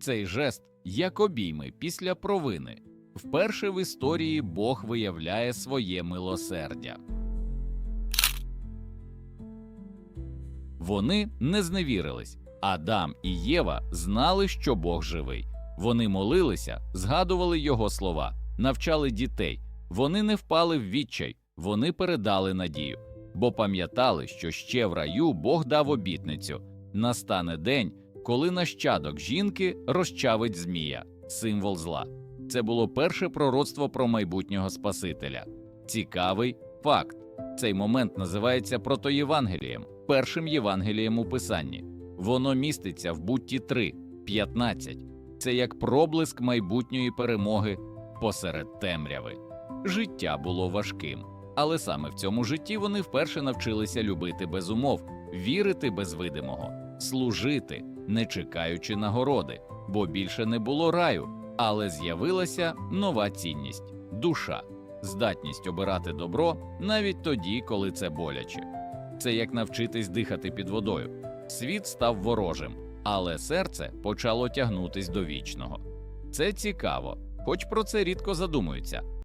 Цей жест як обійми після провини. Вперше в історії Бог виявляє своє милосердя. Вони не зневірились. Адам і Єва знали, що Бог живий. Вони молилися, згадували його слова, навчали дітей. Вони не впали в відчай, вони передали надію, бо пам'ятали, що ще в раю Бог дав обітницю настане день, коли нащадок жінки розчавить змія, символ зла. Це було перше пророцтво про майбутнього Спасителя. Цікавий факт. Цей момент називається протоєвангелієм, першим Євангелієм у Писанні. Воно міститься в Бутті 3, 15. Це як проблиск майбутньої перемоги посеред темряви. Життя було важким, але саме в цьому житті вони вперше навчилися любити без умов, вірити без видимого, служити, не чекаючи нагороди, бо більше не було раю, але з'явилася нова цінність душа, здатність обирати добро навіть тоді, коли це боляче. Це як навчитись дихати під водою. Світ став ворожим, але серце почало тягнутись до вічного. Це цікаво, хоч про це рідко задумуються,